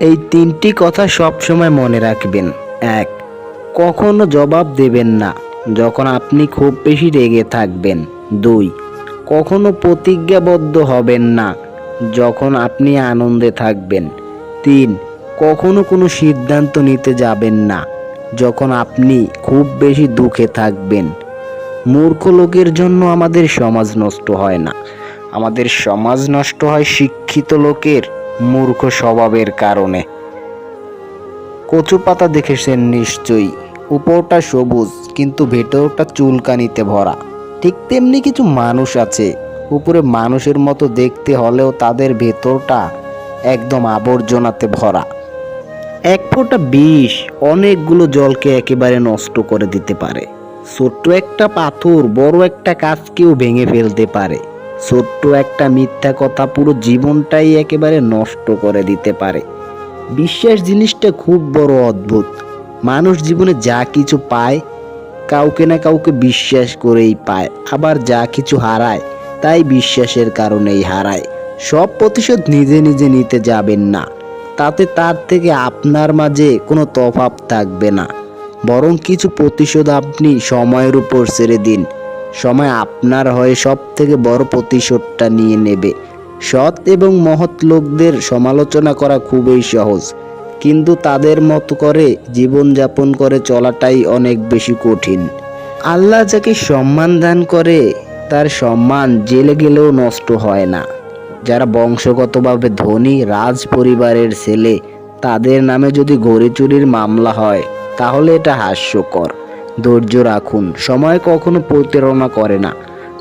এই তিনটি কথা সবসময় মনে রাখবেন। এক, কখনো জবাব দেবেন না যখন আপনি খুব বেশি রেগে থাকবেন। দুই, কখনো প্রতিজ্ঞাবদ্ধ হবেন না যখন আপনি আনন্দে থাকবেন। তিন, কখনো কোনো সিদ্ধান্ত নিতে যাবেন না যখন আপনি খুব বেশি দুঃখে থাকবেন। মূর্খ লোকের জন্য আমাদের সমাজ নষ্ট হয় না। আমাদের সমাজ নষ্ট হয় শিক্ষিত লোকের মূর্খ স্বভাবের কারণে। কচু পাতা দেখেছেন নিশ্চয়ই। উপরটা সবুজ, কিন্তু ভেতরটা চুলকানিতে ভরা। ঠিক তেমনি কিছু মানুষ আছে। উপরে মানুষের মতো দেখতে হলেও তাদের ভেতরটা একদম আবর্জনাতে ভরা। এক ফোঁটা বিষ অনেকগুলো জলকে একেবারে নষ্ট করে দিতে পারে। ছোট্ট একটা পাথর, বড় একটা কাজকেও ভেঙে ফেলতে পারে। ছোট্ট একটা মিথ্যা কথা পুরো জীবনটাই একেবারে নষ্ট করে দিতে পারে। বিশ্বাস জিনিসটা খুব বড় অদ্ভুত। মানুষ জীবনে যা কিছু পায়, কাউকে না কাউকে বিশ্বাস করেই পায়। আবার যা কিছু হারায়, তাই বিশ্বাসের কারণেই হারায়। সব প্রতিশোধ নিজে নিজে নিতে যাবেন না। তাতে তার থেকে আপনার মাঝে কোনো তফাৎ থাকবে না। বরং কিছু প্রতিশোধ আপনি সময়ের উপর ছেড়ে দিন। সময় আপনার হয়ে সব থেকে বড় প্রতিশোধটা নিয়ে নেবে। সৎ এবং মহৎ লোকদের সমালোচনা করা খুবই সহজ, কিন্তু তাদের মতো করে জীবনযাপন করে চলাটাই অনেক বেশি কঠিন। আল্লাহ যাকে সম্মান দান করে, তার সম্মান জেলে গেলেও নষ্ট হয় না। যারা বংশগতভাবে ধনী, রাজ পরিবারের ছেলে, তাদের নামে যদি গড়ি চুরির মামলা হয়, তাহলে এটা হাস্যকর। ধৈর্য রাখুন। সময় কখনো প্রতারণা করে না।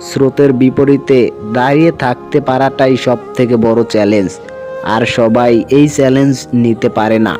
স্রোতের বিপরীতে দাঁড়িয়ে থাকতে পারাটাই সব থেকে বড় চ্যালেঞ্জ আর সবাই এই চ্যালেঞ্জ নিতে পারে না।